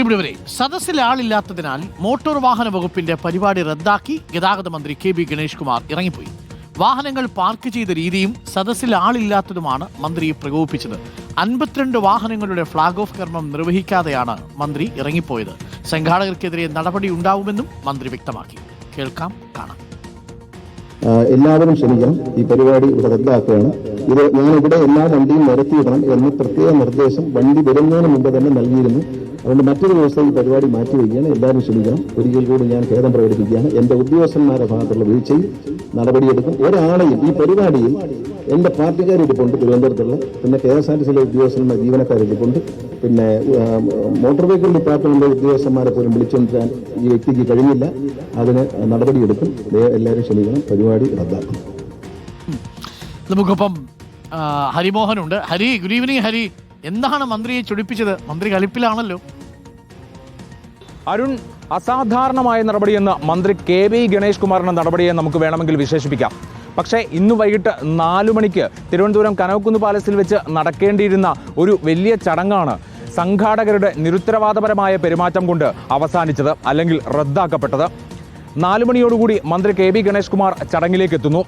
പ്രിയപ്പെട്ടവരെ സദസ്സിൽ ആളില്ലാത്തതിനാൽ മോട്ടോർ വാഹന വകുപ്പിന്റെ പരിപാടി റദ്ദാക്കി ഗതാഗത മന്ത്രി കെ ബി ഗണേഷ് കുമാർ ഇറങ്ങിപ്പോയി. വാഹനങ്ങൾ പാർക്ക് ചെയ്ത രീതിയും സദസ്സിൽ ആളില്ലാത്തതുമാണ് മന്ത്രി പ്രകോപിപ്പിച്ചത്. അൻപത്തിരണ്ട് വാഹനങ്ങളുടെ ഫ്ളാഗ് ഓഫ് കർമ്മം നിർവഹിക്കാതെയാണ് മന്ത്രി ഇറങ്ങിപ്പോയത്. സംഘാടകർക്കെതിരെ നടപടി ഉണ്ടാവുമെന്നും മന്ത്രി വ്യക്തമാക്കി. കേൾക്കാം കാണാം. എല്ലാവരും ക്ഷമിക്കണം. ഈ പരിപാടി റദ്ദാക്കുകയാണ്. ഇത് ഞാനിവിടെ എല്ലാ വണ്ടിയും നിരത്തിയിടണം എന്ന് പ്രത്യേക നിർദ്ദേശം വണ്ടി വരുന്നതിന് മുമ്പ് തന്നെ നൽകിയിരുന്നു. അതുകൊണ്ട് മറ്റൊരു ദിവസം ഈ പരിപാടി മാറ്റിവെക്കുകയാണ് എല്ലാവരും ക്ഷമിക്കണം. ഒരിക്കൽ കൂടി ഞാൻ ഖേദം പ്രകടിപ്പിക്കുകയാണ്. എന്റെ ഉദ്യോഗസ്ഥന്മാരുടെ ഭാഗത്തുള്ള വീഴ്ചയിൽ നടപടിയെടുക്കും ഒരാളെയും ഈ പരിപാടിയിൽ എന്റെ പാർട്ടിക്കാരിരിപ്പുണ്ട് തിരുവനന്തപുരത്തുള്ള. പിന്നെ കെ എസ് ആർ ടി സിയിലെ ഉദ്യോഗസ്ഥന്മാർ ജീവനക്കാരിരിപ്പുണ്ട് പിന്നെ മോട്ടോർ വെഹിക്കിൾ ഡിപ്പാർട്ട്മെന്റിലെ ഉദ്യോഗസ്ഥന്മാരെ പോലും വിളിച്ചുകൊണ്ടിരാൻ ഈ വ്യക്തിക്ക് കഴിഞ്ഞില്ല. അതിന് നടപടിയെടുക്കും. എല്ലാവരും ക്ഷമിക്കണം. പരിപാടി റദ്ദാക്കും. നമുക്കൊപ്പം Harimohan ഹരിമോഹനുണ്ട്. Hari good evening Hari. എന്താണ് മന്ത്രിയെ ചൊടിപ്പിച്ചത്? മന്ത്രി കലിപ്പിലാണല്ലോ. അരുൺ അസാധാരണമായ നടപടിയെന്ന് മന്ത്രി കെ വി ഗണേഷ് കുമാറിന്റെ നടപടിയെ നമുക്ക് വേണമെങ്കിൽ വിശേഷിപ്പിക്കാം. പക്ഷേ ഇന്ന് വൈകിട്ട് നാലു മണിക്ക് തിരുവനന്തപുരം കനകക്കുന്ന് പാലസിൽ വെച്ച് നടക്കേണ്ടിയിരുന്ന ഒരു വലിയ ചടങ്ങാണ് സംഘാടകരുടെ നിരുത്തരവാദപരമായ പെരുമാറ്റം കൊണ്ട് അവസാനിച്ചത് അല്ലെങ്കിൽ റദ്ദാക്കപ്പെട്ടത്. നാലു മണിയോടുകൂടി മന്ത്രി കെ വി ഗണേഷ് കുമാർ ചടങ്ങിലേക്ക് എത്തുന്നു.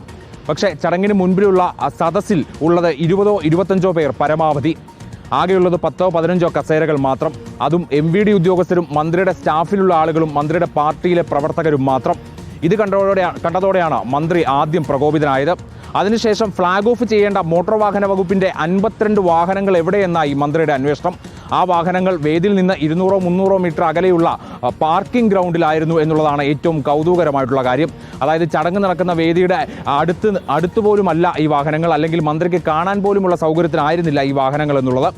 പക്ഷേ ചടങ്ങിന് മുൻപിലുള്ള സദസ്സിൽ ഉള്ളത് ഇരുപതോ ഇരുപത്തഞ്ചോ പേർ പരമാവധി. ആകെയുള്ളത് പത്തോ പതിനഞ്ചോ കസേരകൾ മാത്രം. അതും എം വി ഡി ഉദ്യോഗസ്ഥരും മന്ത്രിയുടെ സ്റ്റാഫിലുള്ള ആളുകളും മന്ത്രിയുടെ പാർട്ടിയിലെ പ്രവർത്തകരും മാത്രം. ഇത് കണ്ടതോടെ കണ്ടതോടെയാണ് മന്ത്രി ആദ്യം പ്രകോപിതനായത്. അതിനുശേഷം ഫ്ളാഗ് ഓഫ് ചെയ്യേണ്ട മോട്ടോർ വാഹന വകുപ്പിന്റെ അൻപത്തിരണ്ട് വാഹനങ്ങൾ എവിടെയെന്നായി മന്ത്രിയുടെ അന്വേഷണം. ആ വാഹനങ്ങൾ വേദിയിൽ നിന്ന് ഇരുന്നൂറോ മുന്നൂറോ മീറ്റർ അകലെയുള്ള പാർക്കിംഗ് ഗ്രൗണ്ടിലായിരുന്നു എന്നുള്ളതാണ് ഏറ്റവും കൗതുകകരമായിട്ടുള്ള കാര്യം. അതായത് ചടങ്ങ് നടക്കുന്ന വേദിയുടെ അടുത്ത് അടുത്തുപോലുമല്ല ഈ വാഹനങ്ങൾ അല്ലെങ്കിൽ മന്ത്രിക്ക് കാണാൻ പോലുമുള്ള സൗകര്യത്തിനായിരുന്നില്ല ഈ വാഹനങ്ങൾ എന്നുള്ളത്.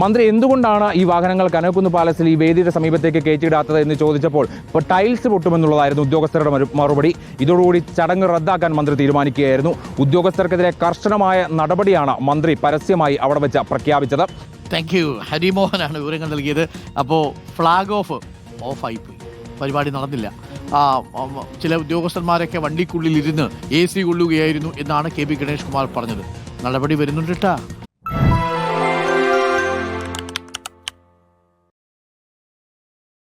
മന്ത്രി എന്തുകൊണ്ടാണ് ഈ വാഹനങ്ങൾ കനകക്കുന്ന് പാലസിൽ ഈ വേദിയുടെ സമീപത്തേക്ക് കയറ്റിയിടാത്തത് എന്ന് ചോദിച്ചപ്പോൾ ഇപ്പോൾ ടൈൽസ് പൊട്ടുമെന്നുള്ളതായിരുന്നു ഉദ്യോഗസ്ഥരുടെ മറുപടി. ഇതോടുകൂടി ചടങ്ങ് റദ്ദാക്കാൻ മന്ത്രി തീരുമാനിക്കുകയായിരുന്നു. ഉദ്യോഗസ്ഥർക്കെതിരെ കർശനമായ നടപടിയാണ് മന്ത്രി പരസ്യമായി അവിടെ വെച്ച് പ്രഖ്യാപിച്ചത്. താങ്ക് യു ഹരിമോഹനാണ് വിവരങ്ങൾ നൽകിയത്. അപ്പോൾ ഫ്ലാഗ് ഓഫ് ഓഫായിപ്പോയി പരിപാടി നടന്നില്ല. ചില ഉദ്യോഗസ്ഥന്മാരൊക്കെ വണ്ടിക്കുള്ളിൽ ഇരുന്ന് എ സി കൊള്ളുകയായിരുന്നു എന്നാണ് കെ ബി ഗണേഷ് കുമാർ പറഞ്ഞത്. നടപടി വരുന്നുണ്ട് കേട്ടാ